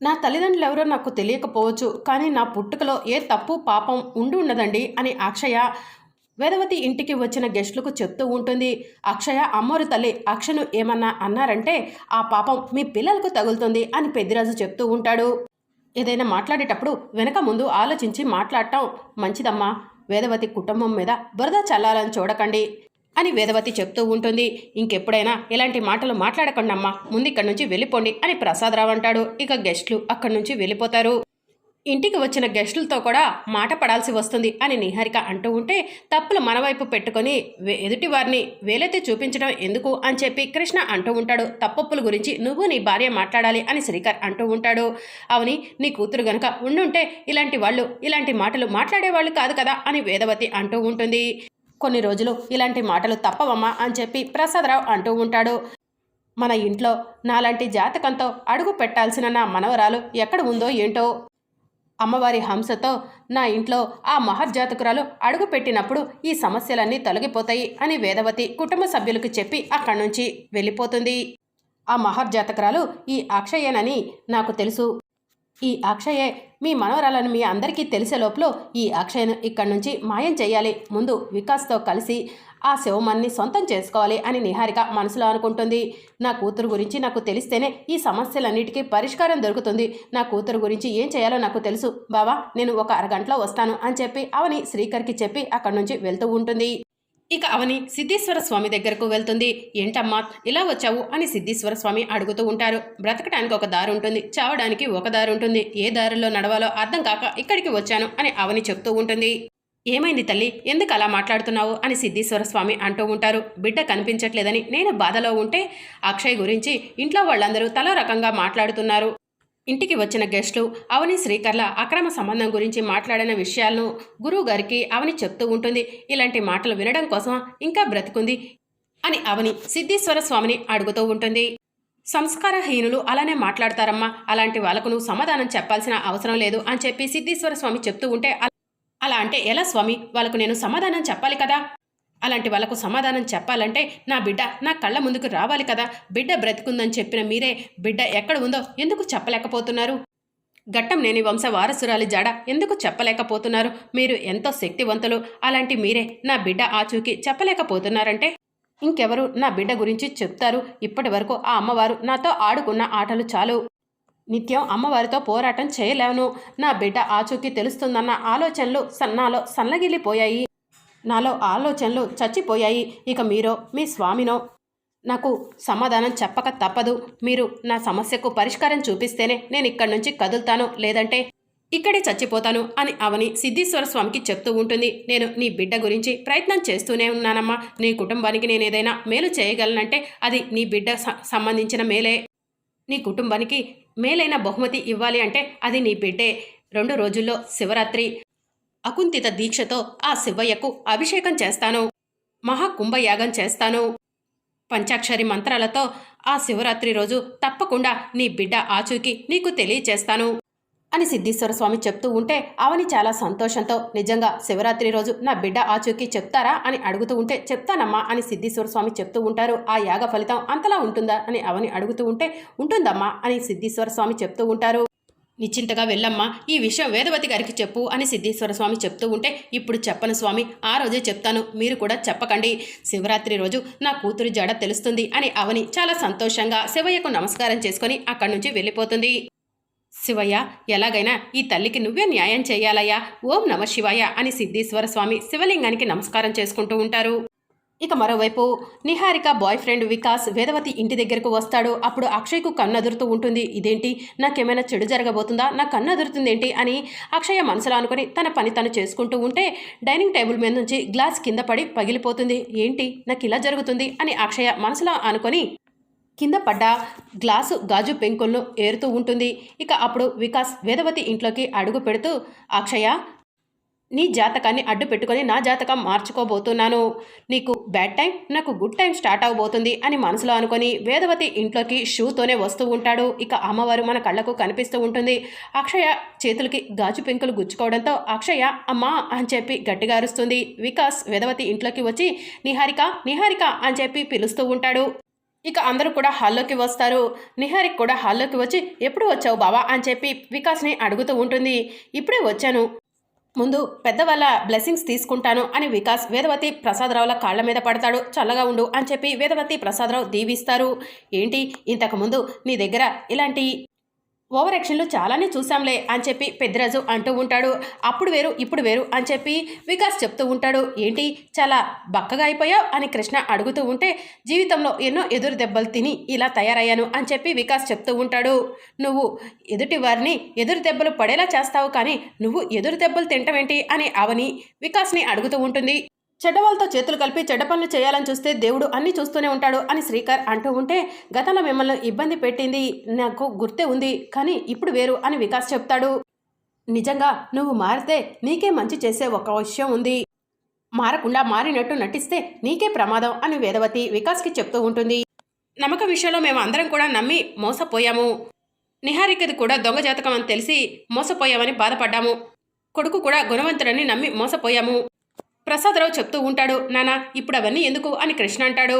నా తల్లిదండ్రులు ఎవరో నాకు తెలియకపోవచ్చు కానీ నా పుట్టుకలో ఏ తప్పు పాపం ఉండి ఉండదండి అని అక్షయ వేదవతి ఇంటికి వచ్చిన గెస్టులకు చెప్తూ ఉంటుంది. అక్షయ అమ్మోరు తల్లి అక్షను ఏమన్నా అన్నారంటే ఆ పాపం మీ పిల్లలకు తగులుతుంది అని పెద్దిరాజు చెప్తూ ఉంటాడు. ఏదైనా మాట్లాడేటప్పుడు వెనక ముందు ఆలోచించి మాట్లాడటం మంచిదమ్మా. వేదవతి కుటుంబం మీద బురద చల్లాలని చూడకండి. అని వేదవతి చెప్తూ ఉంటుంది. ఇంకెప్పుడైనా ఇలాంటి మాటలు మాట్లాడకండి అమ్మా ముందు ఇక్కడి నుంచి వెళ్ళిపోండి అని ప్రసాదరావు అంటాడు. ఇక గెస్టులు అక్కడి నుంచి వెళ్ళిపోతారు. ఇంటికి వచ్చిన గెస్టులతో కూడా మాట పడాల్సి వస్తుంది అని నిహారిక అంటూ ఉంటే తప్పులు మనవైపు పెట్టుకొని ఎదుటి వారిని వేలైతే చూపించడం ఎందుకు అని చెప్పి కృష్ణ అంటూ ఉంటాడు. తప్పప్పుల గురించి నువ్వు నీ భార్య మాట్లాడాలి అని శ్రీకర్ అంటూ ఉంటాడు. అవని నీ కూతురు గనుక ఉండుంటే ఇలాంటి వాళ్ళు ఇలాంటి మాటలు మాట్లాడేవాళ్ళు కాదు కదా అని వేదవతి అంటూ ఉంటుంది. కొన్ని రోజులు ఇలాంటి మాటలు తప్పవమ్మా అని చెప్పి ప్రసాదరావు అంటూ ఉంటాడు. మన ఇంట్లో నాలాంటి జాతకంతో అడుగు పెట్టాల్సిన నా మనవరాలు ఎక్కడ ఉందో ఏంటో? అమ్మవారి హంసతో నా ఇంట్లో ఆ మహర్జాతకురాలు అడుగు పెట్టినప్పుడు ఈ సమస్యలన్నీ తొలగిపోతాయి అని వేదవతి కుటుంబ సభ్యులకు చెప్పి అక్కడి నుంచి వెళ్ళిపోతుంది. ఆ మహర్జాతకురాలు ఈ అక్షయేనని నాకు తెలుసు. ఈ అక్షయే మీ మనవరాలను మీ అందరికీ తెలిసే లోపల ఈ అక్షయను ఇక్కడి నుంచి మాయం చేయాలి. ముందు వికాస్తో కలిసి ఆ శివమన్ని సొంతం చేసుకోవాలి అని నిహారిక మనసులో అనుకుంటుంది. నా కూతురు గురించి నాకు తెలిస్తేనే ఈ సమస్యలన్నిటికీ పరిష్కారం దొరుకుతుంది. నా కూతురు గురించి ఏం చేయాలో నాకు తెలుసు. బావా నేను ఒక అరగంటలో వస్తాను అని చెప్పి అవని శ్రీకర్కి చెప్పి అక్కడి నుంచి వెళ్తూ ఉంటుంది. ఇక అవని సిద్ధేశ్వర స్వామి దగ్గరకు వెళ్తుంది. ఏంటమ్మా ఇలా వచ్చావు? అని సిద్ధేశ్వర స్వామి అడుగుతూ ఉంటారు. బ్రతకడానికి ఒక దారి ఉంటుంది. చావడానికి ఒక దారి ఉంటుంది. ఏ దారిలో నడవాలో అర్థం కాక ఇక్కడికి వచ్చాను అని అవని చెప్తూ ఉంటుంది. ఏమైంది తల్లి? ఎందుకు అలా మాట్లాడుతున్నావు? అని సిద్ధేశ్వర స్వామి అంటూ ఉంటారు. బిడ్డ కనిపించట్లేదని నేను బాధలో ఉంటే? అక్షయ్ గురించి ఇంట్లో వాళ్ళందరూ తలో రకంగా మాట్లాడుతున్నారు. ఇంటికి వచ్చిన గెస్టులు అవని శ్రీకర్ల అక్రమ సంబంధం గురించి మాట్లాడిన విషయాలను గురువు గారికి అవని చెప్తూ ఉంటుంది. ఇలాంటి మాటలు వినడం కోసం ఇంకా బ్రతికుంది అని అవని సిద్ధేశ్వర స్వామిని అడుగుతూ ఉంటుంది. సంస్కారహీనులు అలానే మాట్లాడతారమ్మా. అలాంటి వాళ్ళకు నువ్వు సమాధానం చెప్పాల్సిన అవసరం లేదు అని చెప్పి సిద్ధేశ్వర స్వామి చెప్తూ ఉంటే అలా అంటే ఎలా స్వామి? వాళ్ళకు నేను సమాధానం చెప్పాలి కదా? అలాంటి వాళ్ళకు సమాధానం చెప్పాలంటే నా బిడ్డ నా కళ్ళ ముందుకు రావాలి కదా. బిడ్డ బ్రతికుందని చెప్పిన మీరే బిడ్డ ఎక్కడ ఉందో ఎందుకు చెప్పలేకపోతున్నారు? ఘట్టం నేని వంశ వారసురాలి జాడ ఎందుకు చెప్పలేకపోతున్నారు? మీరు ఎంతో శక్తివంతులు. అలాంటి మీరే నా బిడ్డ ఆచూకీ చెప్పలేకపోతున్నారంటే? ఇంకెవరు నా బిడ్డ గురించి చెప్తారు? ఇప్పటి వరకు ఆ అమ్మవారు నాతో ఆడుకున్న ఆటలు చాలు. నిత్యం అమ్మవారితో పోరాటం చేయలేను. నా బిడ్డ ఆచూకీ తెలుస్తుందన్న ఆలోచనలు సన్నాలో సన్నగిల్లిపోయాయి. నాలో ఆలోచనలు చచ్చిపోయాయి. ఇక మీరో మీ స్వామినో. నాకు సమాధానం చెప్పక తప్పదు. మీరు నా సమస్యకు పరిష్కారం చూపిస్తేనే నేను ఇక్కడి నుంచి కదులుతాను. లేదంటే ఇక్కడే చచ్చిపోతాను అని అవని సిద్ధేశ్వర స్వామికి చెప్తూ ఉంటుంది. నేను నీ బిడ్డ గురించి ప్రయత్నం చేస్తూనే ఉన్నానమ్మా. నీ కుటుంబానికి నేను ఏదైనా మేలు చేయగలనంటే అది నీ బిడ్డ స- సంబంధించిన మేలే. నీ కుటుంబానికి మేలైన బహుమతి ఇవ్వాలి అంటే అది నీ బిడ్డే. రెండు రోజుల్లో శివరాత్రి. అకుంతిత దీక్షతో ఆ శివయ్యకు అభిషేకం చేస్తాను. మహాకుంభయాగం చేస్తాను. పంచాక్షరి మంత్రాలతో ఆ శివరాత్రి రోజు తప్పకుండా నీ బిడ్డ ఆచూకీ నీకు తెలియచేస్తాను అని సిద్ధేశ్వర స్వామి చెప్తూ ఉంటే అవని చాలా సంతోషంతో నిజంగా శివరాత్రి రోజు నా బిడ్డ ఆచూకీ చెప్తారా అని అడుగుతూ ఉంటే చెప్తానమ్మా అని సిద్ధేశ్వర స్వామి చెప్తూ ఉంటారు. ఆ యాగ ఫలితం అంతలా ఉంటుందా అని అవని అడుగుతూ ఉంటే ఉంటుందమ్మా అని సిద్ధేశ్వర స్వామి చెప్తూ ఉంటారు. నిశ్చింతగా వెళ్ళమ్మా ఈ విషయం వేదవతి గారికి చెప్పు అని సిద్ధేశ్వర స్వామి చెప్తూ ఉంటే ఇప్పుడు చెప్పను స్వామి ఆ రోజే చెప్తాను మీరు కూడా చెప్పకండి. శివరాత్రి రోజు నా కూతురి జడ తెలుస్తుంది అని అవని చాలా సంతోషంగా శివయ్యకు నమస్కారం చేసుకొని అక్కడి నుంచి వెళ్ళిపోతుంది. శివయ్య ఎలాగైనా ఈ తల్లికి నువ్వే న్యాయం చేయాలయ్యా ఓం నమ శివాయ అని సిద్ధేశ్వర స్వామి శివలింగానికి నమస్కారం చేసుకుంటూ ఉంటారు. ఇక మరోవైపు నిహారిక బాయ్ ఫ్రెండ్ వికాస్ వేదవతి ఇంటి దగ్గరకు వస్తాడు. అప్పుడు అక్షయ్కు కన్ను అదురుతూ ఉంటుంది. ఇదేంటి? నాకేమైనా చెడు జరగబోతుందా? నా కన్ను అదురుతుంది ఏంటి అని అక్షయ మనసులో అనుకుని తన పని తను చేసుకుంటూ ఉంటే డైనింగ్ టేబుల్ మీద నుంచి గ్లాస్ కింద పడి పగిలిపోతుంది. ఏంటి? నాకు ఇలా జరుగుతుంది? అని అక్షయ మనసులో అనుకొని కింద పడ్డ గ్లాసు గాజు పెంకులను ఏరుతూ ఉంటుంది. ఇక అప్పుడు వికాస్ వేదవతి ఇంట్లోకి అడుగు పెడుతూ అక్షయ నీ జాతకాన్ని అడ్డు పెట్టుకొని నా జాతకం మార్చుకోబోతున్నాను. నీకు బ్యాడ్ టైం నాకు గుడ్ టైం స్టార్ట్ అవబోతుంది అని మనసులో అనుకొని వేదవతి ఇంట్లోకి షూతోనే వస్తూ ఉంటాడు. ఇక అమ్మవారు మన కళ్ళకు కనిపిస్తూ ఉంటుంది. అక్షయ చేతులకి గాజు పెంకులు గుచ్చుకోవడంతో అక్షయ అమ్మా అని చెప్పి గట్టిగా అరుస్తుంది. వికాస్ వేదవతి ఇంట్లోకి వచ్చి నిహారిక నిహారిక అని చెప్పి పిలుస్తూ ఉంటాడు. ఇక అందరూ కూడా హాల్లోకి వస్తారు. నిహారిక్ కూడా హాల్లోకి వచ్చి ఎప్పుడు వచ్చావు బావా? అని చెప్పి వికాస్ని అడుగుతూ ఉంటుంది. ఇప్పుడే వచ్చాను. ముందు పెద్దవాళ్ళ బ్లెస్సింగ్స్ తీసుకుంటాను అని వికాస్ వేదవతి ప్రసాదరావుల కాళ్ళ మీద పడతాడు. చల్లగా ఉండు అని చెప్పి వేదవతి ప్రసాదరావు దీవిస్తారు. ఏంటి? ఇంతకుముందు నీ దగ్గర ఇలాంటి ఓవర్ యాక్షన్లు చాలానే చూసాంలే అని చెప్పి పెద్దరాజు అంటూ ఉంటాడు. అప్పుడు వేరు ఇప్పుడు వేరు అని చెప్పి వికాస్ చెప్తూ ఉంటాడు. ఏంటి చాలా బక్కగా అయిపోయావు? అని కృష్ణ అడుగుతూ ఉంటే జీవితంలో ఎన్నో ఎదురు దెబ్బలు తిని ఇలా తయారయ్యాను అని చెప్పి వికాస్ చెప్తూ ఉంటాడు. నువ్వు ఎదుటి వారిని ఎదురు దెబ్బలు పడేలా చేస్తావు కానీ నువ్వు ఎదురు దెబ్బలు తింటమేంటి అని అవని వికాస్ని అడుగుతూ ఉంటుంది. చెడ్డవాళ్ళతో చేతులు కలిపి చెడ్డ పనులు చేయాలని చూస్తే దేవుడు అన్ని చూస్తూనే ఉంటాడు అని శ్రీకర్ అంటూ ఉంటే గతంలో మిమ్మల్ని ఇబ్బంది పెట్టింది నాకు గుర్తే ఉంది కానీ ఇప్పుడు వేరు అని వికాస్ చెప్తాడు. నిజంగా నువ్వు మారితే నీకే మంచి చేసే ఒక విషయం ఉంది. మారకుండా మారినట్టు నటిస్తే నీకే ప్రమాదం అని వేదవతి వికాస్కి చెప్తూ ఉంటుంది. నమ్మక విషయంలో మేము అందరం కూడా నమ్మి మోసపోయాము. నిహారికది కూడా దొంగ జాతకం అని తెలిసి మోసపోయామని బాధపడ్డాము. కొడుకు కూడా గుణవంతుడని నమ్మి మోసపోయాము. ప్రసాదరావు చెప్తూ ఉంటాడు నానా ఇప్పుడు అవన్నీ ఎందుకు? అని కృష్ణ అంటాడు.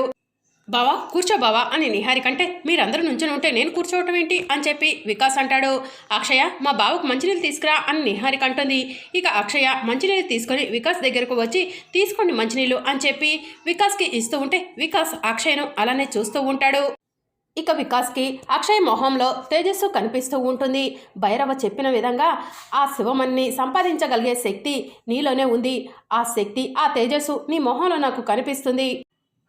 బావా కూర్చో బావా అని నిహారికంటే మీరందరూ నుంచొని ఉంటే నేను కూర్చోవటం ఏంటి? అని చెప్పి వికాస్ అంటాడు. అక్షయ మా బావకు మంచినీళ్ళు తీసుకురా అని నిహారిక అంటుంది ఇక అక్షయ మంచినీళ్ళు తీసుకొని వికాస్ దగ్గరకు వచ్చి తీసుకోండి మంచినీళ్ళు అని చెప్పి వికాస్కి ఇస్తూ ఉంటే వికాస్ అక్షయను అలానే చూస్తూ ఉంటాడు. ఇక వికాస్కి అక్షయ్ మొహంలో తేజస్సు కనిపిస్తూ ఉంటుంది. భైరవ చెప్పిన విధంగా ఆ శివమన్ని సంపాదించగలిగే శక్తి నీలోనే ఉంది. ఆ శక్తి ఆ తేజస్సు నీ మొహంలో నాకు కనిపిస్తుంది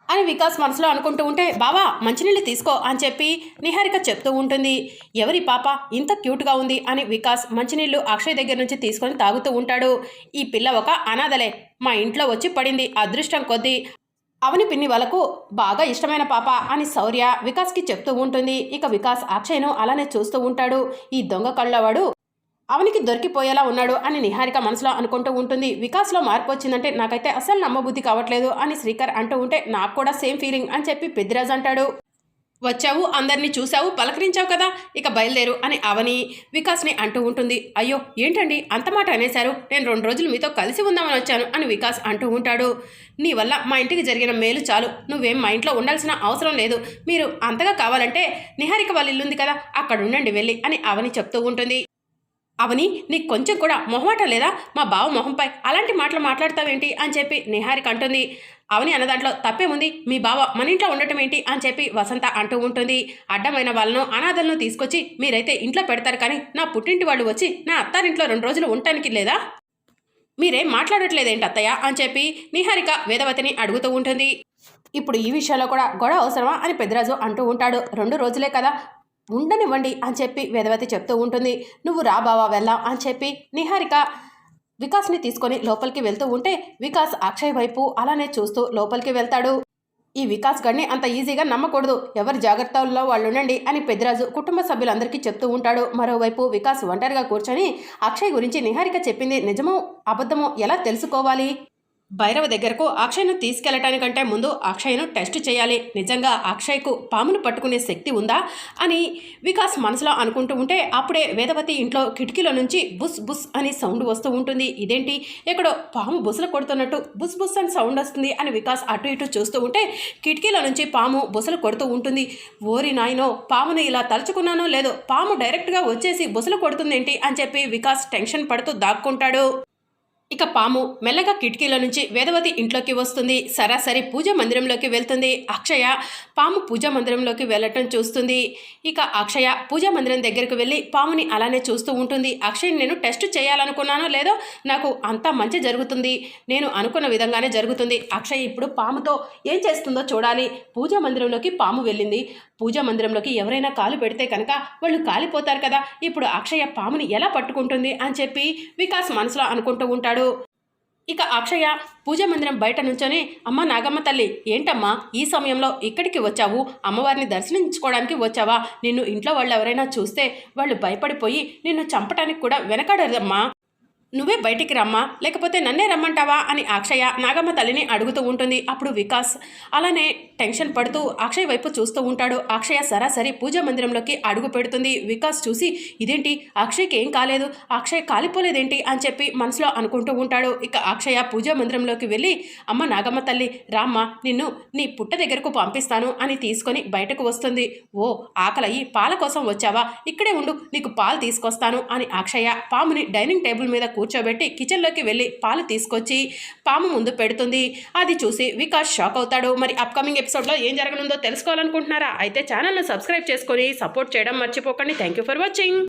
అని వికాస్ మనసులో అనుకుంటూ ఉంటే బావా మంచినీళ్ళు తీసుకో అని చెప్పి నిహారిక చెప్తూ ఉంటుంది. ఎవరి పాప ఇంత క్యూట్గా ఉంది అని వికాస్ మంచినీళ్ళు అక్షయ్ దగ్గర నుంచి తీసుకొని తాగుతూ ఉంటాడు. ఈ పిల్ల ఒక అనాథలే. మా ఇంట్లో వచ్చి పడింది అదృష్టం కొద్దీ అవని పిన్ని వాళ్ళకు బాగా ఇష్టమైన పాప అని శౌర్య వికాస్కి చెప్తూ ఉంటుంది. ఇక వికాస్ అక్షయ్ను అలానే చూస్తూ ఉంటాడు. ఈ దొంగ కళ్ళవాడు అవనికి దొరికిపోయేలా ఉన్నాడు అని నిహారిక మనసులో అనుకుంటూ ఉంటుంది. వికాస్లో మార్పు వచ్చిందంటే నాకైతే అసలు నమ్మబుద్ధి కావట్లేదు అని శ్రీకర్ అంటూ ఉంటే నాకు కూడా సేమ్ ఫీలింగ్ అని చెప్పి పెద్దిరాజు అంటాడు. వచ్చావు అందరినీ చూసావు పలకరించావు కదా ఇక బయలుదేరు అని అవని వికాస్ని అంటూ ఉంటుంది. అయ్యో ఏంటండి? అంత మాట అనేశారు. నేను రెండు రోజులు మీతో కలిసి ఉందామని వచ్చాను అని వికాస్ అంటూ ఉంటాడు. నీ వల్ల మా ఇంటికి జరిగిన మేలు చాలు. నువ్వేం మా ఇంట్లో ఉండాల్సిన అవసరం లేదు. మీరు అంతగా కావాలంటే నిహారిక వాళ్ళ ఇల్లుంది కదా అక్కడ ఉండండి వెళ్ళి అని అవని చెప్తూ ఉంటుంది. అవని నీకు కొంచెం కూడా మొహమాట లేదా? మా బావ మొహంపై అలాంటి మాటలు మాట్లాడతావేంటి? అని చెప్పి నిహారిక అంటుంది. అవని అన్న దాంట్లో తప్పేముంది? మీ బావ మన ఇంట్లో ఉండటం ఏంటి? అని చెప్పి వసంత అంటూ ఉంటుంది. అడ్డమైన వాళ్ళను అనాథలను తీసుకొచ్చి మీరైతే ఇంట్లో పెడతారు కానీ నా పుట్టింటి వాళ్ళు వచ్చి నా అత్తారింట్లో రెండు రోజులు ఉండటానికి లేదా? మీరేం మాట్లాడట్లేదేంటి అత్తయ్య? అని చెప్పి నిహారిక వేదవతిని అడుగుతూ ఉంటుంది. ఇప్పుడు ఈ విషయంలో కూడా గొడవ అవసరమా? అని పెద్దరాజు అంటూ ఉంటాడు. రెండు రోజులే కదా ఉండనివ్వండి అని చెప్పి వేదవతి చెప్తూ ఉంటుంది. నువ్వు రా బావా వెళ్దాం అని చెప్పి నిహారిక వికాస్ని తీసుకొని లోపలికి వెళ్తూ ఉంటే వికాస్ అక్షయ్ వైపు అలానే చూస్తూ లోపలికి వెళ్తాడు. ఈ వికాస్ గడిని అంత ఈజీగా నమ్మకూడదు. ఎవరి జాగ్రత్తల్లో వాళ్ళు ఉండండి అని పెద్దిరాజు కుటుంబ సభ్యులందరికీ చెప్తూ ఉంటాడు. మరోవైపు వికాస్ ఒంటరిగా కూర్చొని అక్షయ్ గురించి నిహారిక చెప్పింది నిజమో అబద్ధమో ఎలా తెలుసుకోవాలి? భైరవ దగ్గరకు అక్షయ్ను తీసుకెళ్ళటానికంటే ముందు అక్షయ్ను టెస్ట్ చేయాలి. నిజంగా అక్షయ్కు పామును పట్టుకునే శక్తి ఉందా అని వికాస్ మనసులో అనుకుంటూ ఉంటే అప్పుడే వేదవతి ఇంట్లో కిటికీలో నుంచి బుస్ బుస్ అని సౌండ్ వస్తూ ఉంటుంది. ఇదేంటి? ఎక్కడో పాము బుసలు కొడుతున్నట్టు బుస్ బుస్ అని సౌండ్ వస్తుంది అని వికాస్ అటు ఇటు చూస్తూ ఉంటే కిటికీలో నుంచి పాము బుసలు కొడుతూ ఉంటుంది. ఓరి నాయనో పాముని ఇలా తలుచుకున్నానో లేదో పాము డైరెక్ట్గా వచ్చేసి బుసలు కొడుతుందేంటి అని చెప్పి వికాస్ టెన్షన్ పడుతూ దాక్కుంటాడు. ఇక పాము మెల్లగా కిటికీలో నుంచి వేదవతి ఇంట్లోకి వస్తుంది. సరాసరి పూజ మందిరంలోకి వెళ్తుంది. అక్షయ పాము పూజ మందిరంలోకి వెళ్ళటం చూస్తుంది. ఇక అక్షయ పూజ మందిరం దగ్గరకు వెళ్ళి పాముని అలానే చూస్తూ ఉంటుంది. అక్షయ్ నేను టెస్ట్ చేయాలనుకున్నానో లేదో నాకు అంతా మంచి జరుగుతుంది. నేను అనుకున్న విధంగానే జరుగుతుంది. అక్షయ్ ఇప్పుడు పాముతో ఏం చేస్తుందో చూడాలి. పూజ మందిరంలోకి పాము వెళ్ళింది. పూజా మందిరంలోకి ఎవరైనా కాలు పెడితే కనుక వాళ్ళు కాలిపోతారు కదా. ఇప్పుడు అక్షయ పాముని ఎలా పట్టుకుంటుంది అని చెప్పి వికాస్ మనసులో అనుకుంటూ ఉంటాడు. ఇక అక్షయ పూజా మందిరం బయట నుంచొని అమ్మ నాగమ్మ తల్లి ఏంటమ్మా? ఈ సమయంలో ఇక్కడికి వచ్చావు? అమ్మవారిని దర్శించుకోవడానికి వచ్చావా? నిన్ను ఇంట్లో వాళ్ళు ఎవరైనా చూస్తే వాళ్ళు భయపడిపోయి నిన్ను చంపటానికి కూడా వెనకాడదమ్మా నువ్వే బయటికి రమ్మా లేకపోతే నన్నే రమ్మంటావా అని అక్షయ నాగమ్మ తల్లిని అడుగుతూ ఉంటుంది. అప్పుడు వికాస్ అలానే టెన్షన్ పడుతూ అక్షయ్ వైపు చూస్తూ ఉంటాడు. అక్షయ సరాసరి పూజా మందిరంలోకి అడుగు పెడుతుంది. వికాస్ చూసి ఇదేంటి? అక్షయ్కి ఏం కాలేదు? అక్షయ్ కాలిపోలేదేంటి? అని చెప్పి మనసులో అనుకుంటూ ఉంటాడు. ఇక అక్షయ పూజా మందిరంలోకి వెళ్ళి అమ్మ నాగమ్మ తల్లి రామ్మ నిన్ను నీ పుట్ట దగ్గరకు పంపిస్తాను అని తీసుకొని బయటకు వస్తుంది. ఓ ఆకలయ్యి పాల కోసం వచ్చావా? ఇక్కడే ఉండు నీకు పాలు తీసుకొస్తాను అని అక్షయ పాముని డైనింగ్ టేబుల్ మీద కూర్చోబెట్టి కిచెన్లోకి వెళ్ళి పాలు తీసుకొచ్చి పాము ముందు పెడుతుంది. అది చూసి వికాస్ షాక్ అవుతాడు. మరి అప్కమింగ్ ఎపిసోడ్లో ఏం జరగనుందో తెలుసుకోవాలనుకుంటున్నారా? అయితే ఛానల్ను సబ్స్క్రైబ్ చేసుకొని సపోర్ట్ చేయడం మర్చిపోకండి. Thank you for watching